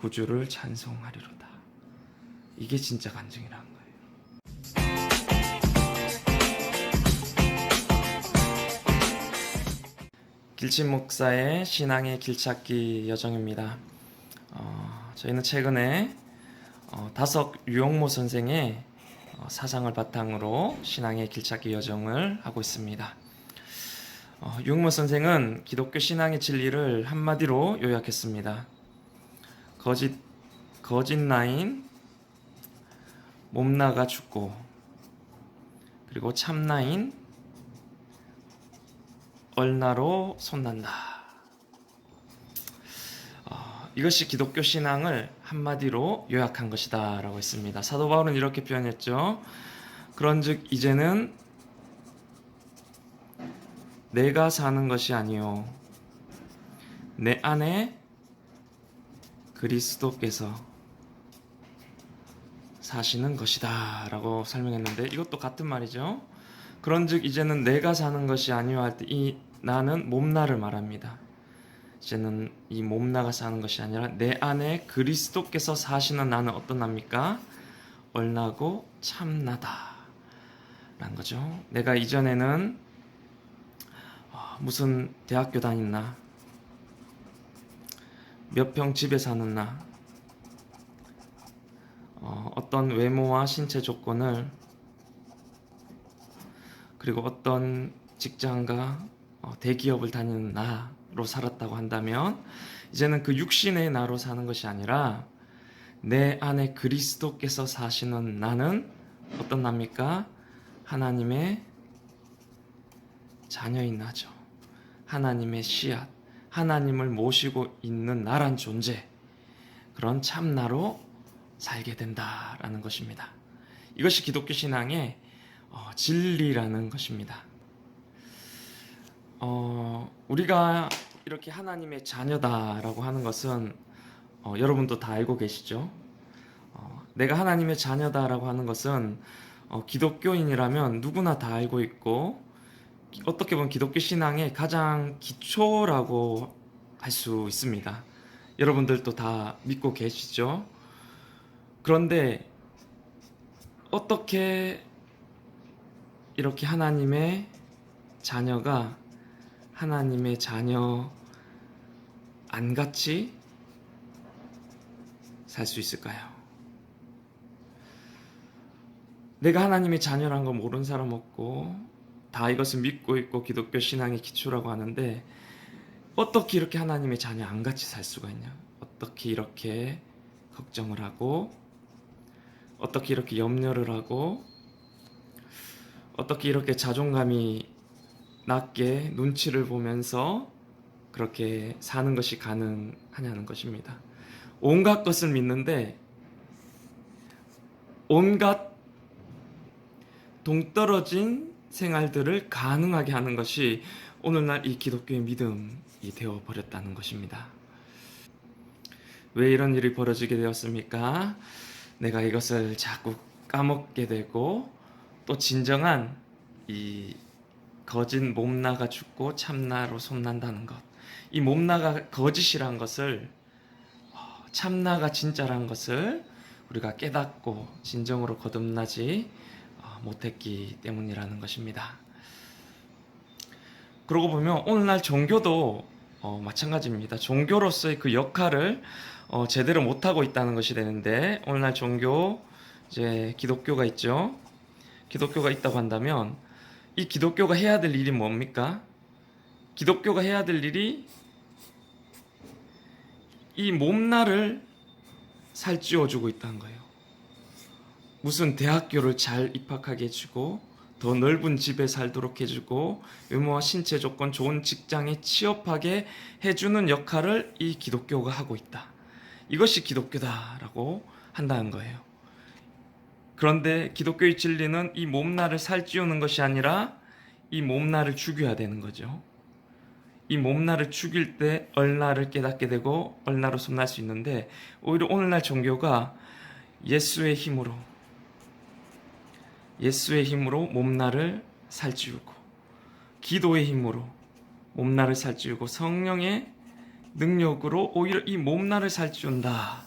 구주를 찬송하리로다. 이게 진짜 간증이라는 거예요. 길친 목사의 신앙의 길찾기 여정입니다. 어, 저희는 최근에 어, 다석 유영모 선생의 어, 사상을 바탕으로 신앙의 길찾기 여정을 하고 있습니다. 어, 유영모 선생은 기독교 신앙의 진리를 한마디로 요약했습니다. 거짓 거짓 나인 몸나가 죽고 그리고 참나인 얼나로 손난다. 어, 이것이 기독교 신앙을 한마디로 요약한 것이다라고 했습니다. 사도 바울은 이렇게 표현했죠. 그런즉 이제는 내가 사는 것이 아니요 내 안에 그리스도께서 사시는 것이다 라고 설명했는데 이것도 같은 말이죠. 그런즉 이제는 내가 사는 것이 아니요 할 때 이 나는 몸나를 말합니다. 이제는 이 몸나가 사는 것이 아니라 내 안에 그리스도께서 사시는 나는 어떤 납니까? 얼나고 참나다. 라는 거죠. 내가 이전에는 어, 무슨 대학교 다녔나? 몇 평 집에 사는 나? 어, 어떤 외모와 신체 조건을 그리고 어떤 직장과 어, 대기업을 다니는 나로 살았다고 한다면 이제는 그 육신의 나로 사는 것이 아니라 내 안에 그리스도께서 사시는 나는 어떤 나입니까? 하나님의 자녀인 나죠. 하나님의 씨앗, 하나님을 모시고 있는 나란 존재, 그런 참나로 살게 된다라는 것입니다. 이것이 기독교 신앙의 어, 진리라는 것입니다. 어, 우리가 이렇게 하나님의 자녀다라고 하는 것은 어, 여러분도 다 알고 계시죠? 어, 내가 하나님의 자녀다라고 하는 것은 어, 기독교인이라면 누구나 다 알고 있고 기- 어떻게 보면 기독교 신앙의 가장 기초라고 할 수 있습니다. 여러분들도 다 믿고 계시죠? 그런데 어떻게 이렇게 하나님의 자녀가 하나님의 자녀 안 같이 살 수 있을까요? 내가 하나님의 자녀란 걸 모르는 사람 없고 다 이것을 믿고 있고 기독교 신앙의 기초라고 하는데 어떻게 이렇게 하나님의 자녀 안 같이 살 수가 있냐? 어떻게 이렇게 걱정을 하고 어떻게 이렇게 염려를 하고 어떻게 이렇게 자존감이 낮게 눈치를 보면서 그렇게 사는 것이 가능하냐는 것입니다. 온갖 것을 믿는데 온갖 동떨어진 생활들을 가능하게 하는 것이 오늘날 이 기독교의 믿음이 되어 버렸다는 것입니다. 왜 이런 일이 벌어지게 되었습니까? 내가 이것을 자꾸 까먹게 되고 또 진정한 이 거짓 몸나가 죽고 참나로 손난다는 것. 이 몸나가 거짓이란 것을 어, 참나가 진짜란 것을 우리가 깨닫고 진정으로 거듭나지 어, 못했기 때문이라는 것입니다. 그러고 보면 오늘날 종교도 어, 마찬가지입니다. 종교로서의 그 역할을 어, 제대로 못하고 있다는 것이 되는데 오늘날 종교 이제 기독교가 있죠. 기독교가 있다고 한다면 이 기독교가 해야 될 일이 뭡니까? 기독교가 해야 될 일이 이 몸날을 살찌워 주고 있다는 거예요. 무슨 대학교를 잘 입학하게 해주고 더 넓은 집에 살도록 해주고 외모와 신체 조건 좋은 직장에 취업하게 해주는 역할을 이 기독교가 하고 있다. 이것이 기독교다라고 한다는 거예요. 그런데 기독교의 진리는 이 몸나를 살찌우는 것이 아니라 이 몸나를 죽여야 되는 거죠. 이 몸나를 죽일 때 얼나를 깨닫게 되고 얼나로 손날 수 있는데 오히려 오늘날 종교가 예수의 힘으로 예수의 힘으로 몸나를 살찌우고 기도의 힘으로 몸나를 살찌우고 성령의 능력으로 오히려 이 몸나를 살찌운다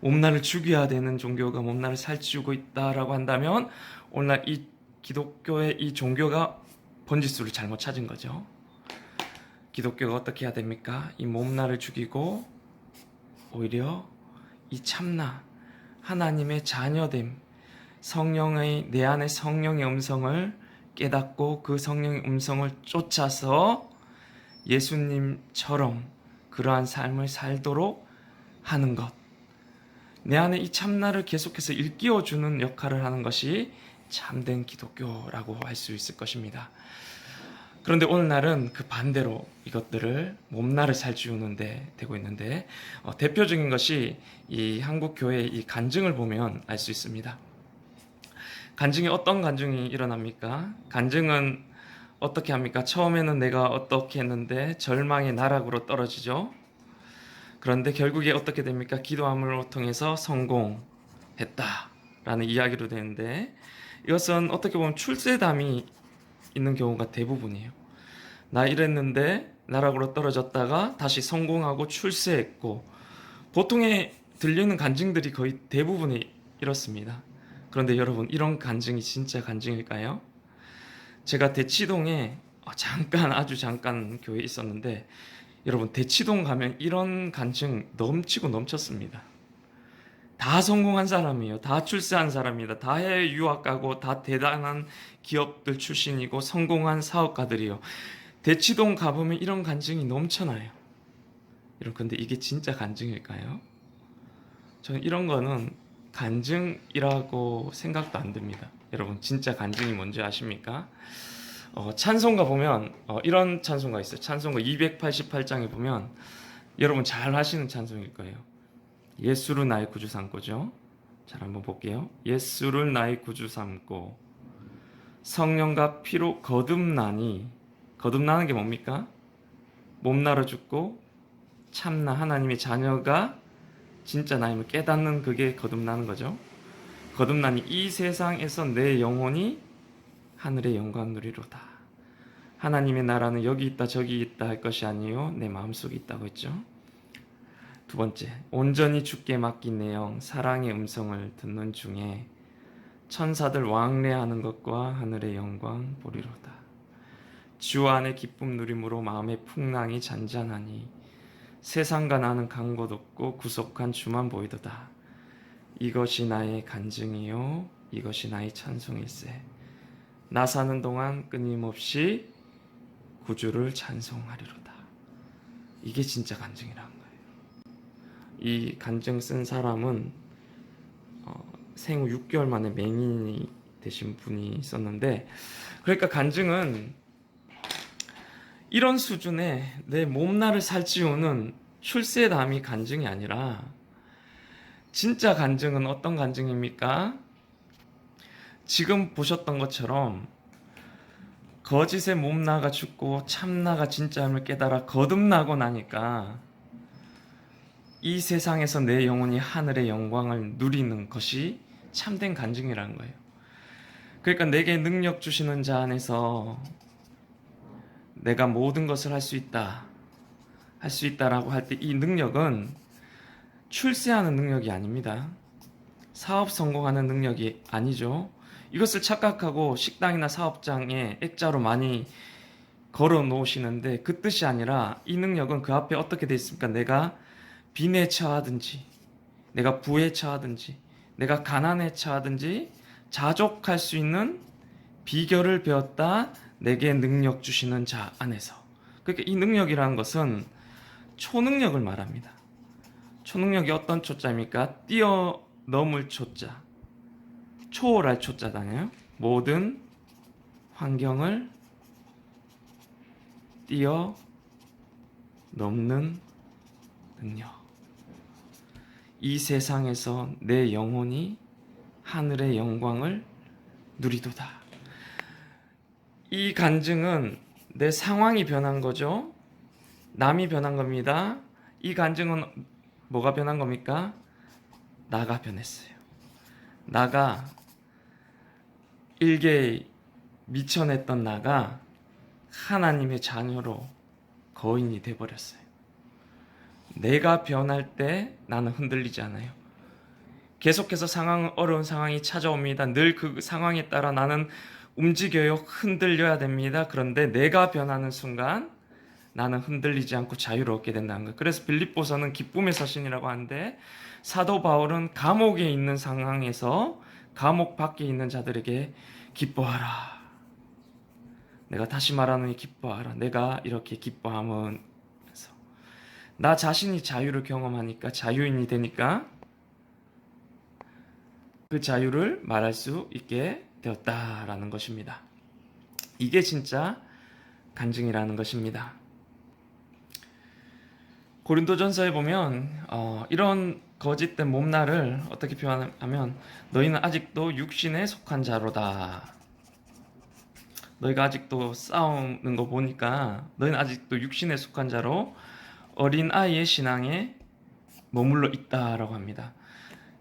몸나를 죽여야 되는 종교가 몸나를 살찌우고 있다라고 한다면 오늘날 이 기독교의 이 종교가 번지수를 잘못 찾은 거죠. 기독교가 어떻게 해야 됩니까? 이 몸나를 죽이고 오히려 이 참나 하나님의 자녀됨 성령의 내 안에 성령의 음성을 깨닫고 그 성령의 음성을 쫓아서 예수님처럼 그러한 삶을 살도록 하는 것. 내 안에 이 참나를 계속해서 일깨워 주는 역할을 하는 것이 참된 기독교라고 할 수 있을 것입니다. 그런데 오늘날은 그 반대로 이것들을 몸나를 살찌우는데 되고 있는데 어, 대표적인 것이 이 한국 교회의 이 간증을 보면 알 수 있습니다. 간증이 어떤 간증이 일어납니까? 간증은 어떻게 합니까? 처음에는 내가 어떻게 했는데 절망의 나락으로 떨어지죠. 그런데 결국에 어떻게 됩니까? 기도함을 통해서 성공했다라는 이야기로 되는데 이것은 어떻게 보면 출세담이 있는 경우가 대부분이에요. 나 이랬는데 나락으로 떨어졌다가 다시 성공하고 출세했고 보통의 들리는 간증들이 거의 대부분이 이렇습니다. 그런데 여러분 이런 간증이 진짜 간증일까요? 제가 대치동에 어, 잠깐 아주 잠깐 교회에 있었는데 여러분 대치동 가면 이런 간증 넘치고 넘쳤습니다. 다 성공한 사람이에요. 다 출세한 사람이다. 다 해외 유학 가고 다 대단한 기업들 출신이고 성공한 사업가들이요. 대치동 가보면 이런 간증이 넘쳐나요. 여러분 근데 이게 진짜 간증일까요? 저는 이런 거는 간증이라고 생각도 안 듭니다. 여러분 진짜 간증이 뭔지 아십니까? 어, 찬송가 보면 어, 이런 찬송가 있어요. 찬송가 288장에 보면 여러분 잘 하시는 찬송일 거예요. 예수를 나의 구주 삼고죠. 잘 한번 볼게요. 예수를 나의 구주 삼고 성령과 피로 거듭나니 거듭나는 게 뭡니까? 몸나로 죽고 참나 하나님의 자녀가 진짜 나임을 깨닫는 그게 거듭나는 거죠. 거듭나니 이 세상에서 내 영혼이 하늘의 영광 누리로다. 하나님의 나라는 여기 있다 저기 있다 할 것이 아니요 내 마음속에 있다고 했죠. 두 번째, 온전히 주께 맡긴 내영 사랑의 음성을 듣는 중에 천사들 왕래하는 것과 하늘의 영광 보리로다. 주 안에 기쁨 누림으로 마음의 풍랑이 잔잔하니 세상과 나는 간곳 없고 구속한 주만 보이도다. 이것이 나의 간증이요 이것이 나의 찬송일세. 나 사는 동안 끊임없이 구주를 찬송하리로다. 이게 진짜 간증이라는 거예요. 이 간증 쓴 사람은 어, 생후 6개월 만에 맹인이 되신 분이 있었는데 그러니까 간증은 이런 수준의 내 몸나를 살찌우는 출세담이 간증이 아니라 진짜 간증은 어떤 간증입니까? 지금 보셨던 것처럼 거짓의 몸나가 죽고 참나가 진짜임을 깨달아 거듭나고 나니까 이 세상에서 내 영혼이 하늘의 영광을 누리는 것이 참된 간증이라는 거예요. 그러니까 내게 능력 주시는 자 안에서 내가 모든 것을 할 수 있다. 할 수 있다라고 할 때 이 능력은 출세하는 능력이 아닙니다. 사업 성공하는 능력이 아니죠. 이것을 착각하고 식당이나 사업장에 액자로 많이 걸어 놓으시는데 그 뜻이 아니라 이 능력은 그 앞에 어떻게 돼 있습니까? 내가 빈에 처하든지 내가 부에 처하든지 내가 가난에 처하든지 자족할 수 있는 비결을 배웠다 내게 능력 주시는 자 안에서. 그러니까 이 능력이라는 것은 초능력을 말합니다. 초능력이 어떤 초자입니까? 뛰어넘을 초자 초월할 초자잖아요. 모든 환경을 뛰어넘는 능력. 이 세상에서 내 영혼이 하늘의 영광을 누리도다. 이 간증은 내 상황이 변한 거죠. 남이 변한 겁니다. 이 간증은 뭐가 변한 겁니까? 나가 변했어요. 나가 일개에 미쳐냈던 나가 하나님의 자녀로 거인이 돼 버렸어요. 내가 변할 때 나는 흔들리지 않아요. 계속해서 상황 어려운 상황이 찾아옵니다. 늘 그 상황에 따라 나는 움직여요. 흔들려야 됩니다. 그런데 내가 변하는 순간 나는 흔들리지 않고 자유롭게 된다는 거예요. 그래서 빌립보서는 기쁨의 서신이라고 하는데 사도 바울은 감옥에 있는 상황에서 감옥 밖에 있는 자들에게 기뻐하라. 내가 다시 말하노니 기뻐하라. 내가 이렇게 기뻐함은 나 자신이 자유를 경험하니까 자유인이 되니까 그 자유를 말할 수 있게 되었다라는 것입니다. 이게 진짜 간증이라는 것입니다. 고린도전서에 보면 어, 이런 거짓된 몸나를 어떻게 표현하면 너희는 아직도 육신에 속한 자로다. 너희가 아직도 싸우는 거 보니까 너희는 아직도 육신에 속한 자로 어린 아이의 신앙에 머물러 있다라고 합니다.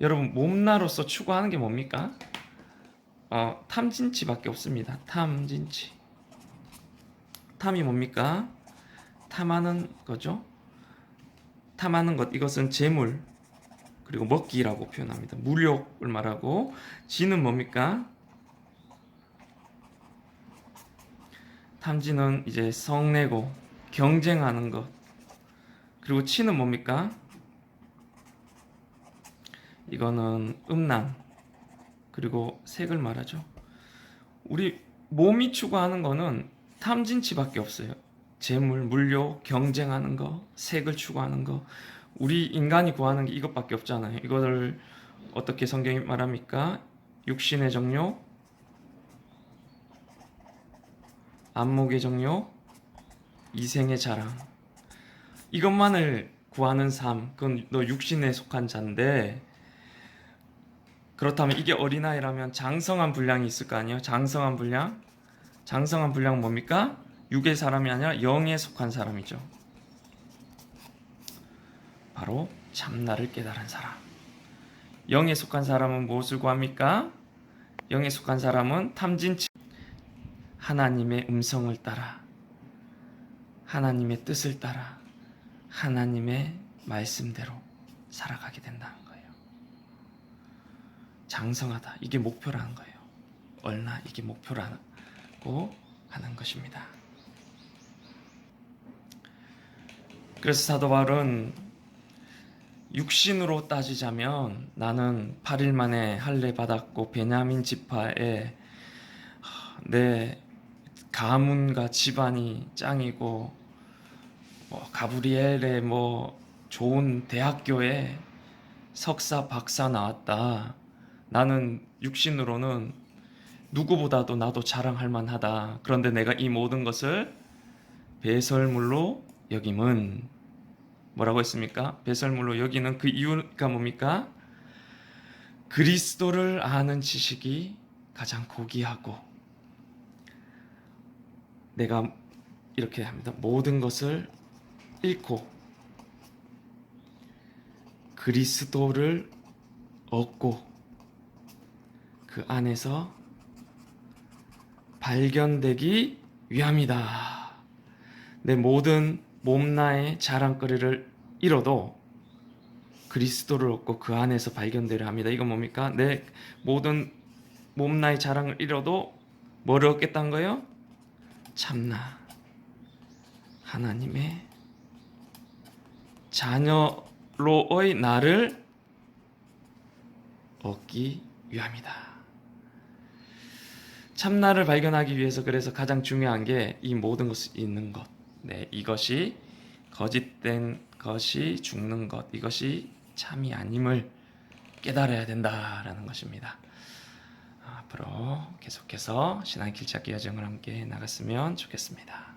여러분 몸나로서 추구하는 게 뭡니까? 어, 탐진치밖에 없습니다. 탐진치. 탐이 뭡니까? 탐하는 거죠. 탐하는 것 이것은 재물 그리고 먹기라고 표현합니다. 물욕을 말하고 지는 뭡니까? 탐지는 이제 성내고 경쟁하는 것 그리고 치는 뭡니까? 이거는 음란 그리고 색을 말하죠. 우리 몸이 추구하는 거는 탐진치밖에 없어요. 재물, 물욕, 경쟁하는 거, 색을 추구하는 거. 우리 인간이 구하는 게 이것밖에 없잖아요. 이거를 어떻게 성경이 말합니까? 육신의 정욕, 안목의 정욕, 이생의 자랑. 이것만을 구하는 삶, 그건 너 육신에 속한 자인데 그렇다면 이게 어린아이라면 장성한 분량이 있을 거 아니에요? 장성한 분량? 장성한 분량은 뭡니까? 육의 사람이 아니라 영에 속한 사람이죠. 바로 참나를 깨달은 사람. 영에 속한 사람은 무엇을 구합니까? 영에 속한 사람은 탐진치 하나님의 음성을 따라 하나님의 뜻을 따라 하나님의 말씀대로 살아가게 거예요. 장성하다. 이게 목표라는 거예요. 얼나 이게 목표라고 하는 것입니다. 그래서 사도 바울은 육신으로 따지자면 나는 8일 만에 할례 받았고 베냐민 지파에 내 가문과 집안이 짱이고 뭐 가브리엘의 뭐 좋은 대학교에 석사 박사 나왔다. 나는 육신으로는 누구보다도 나도 자랑할 만하다. 그런데 내가 이 모든 것을 배설물로 여김은 뭐라고 했습니까? 배설물로 여기는 그 이유가 뭡니까? 그리스도를 아는 지식이 가장 고귀하고 내가 이렇게 합니다. 모든 것을 잃고 그리스도를 얻고 그 안에서 발견되기 위함이다. 내 모든 몸나의 자랑거리를 잃어도 그리스도를 얻고 그 안에서 발견되려 합니다. 이건 뭡니까? 내 모든 몸나의 자랑을 잃어도 뭐를 얻겠다는 거예요? 참나 하나님의 자녀로의 나를 얻기 위함이다. 참나를 발견하기 위해서 그래서 가장 중요한 게 이 모든 것이 있는 것. 네, 이것이 거짓된 것이 죽는 것. 이것이 참이 아님을 깨달아야 된다라는 것입니다. 앞으로 계속해서 신앙 길찾기 여정을 함께 나갔으면 좋겠습니다.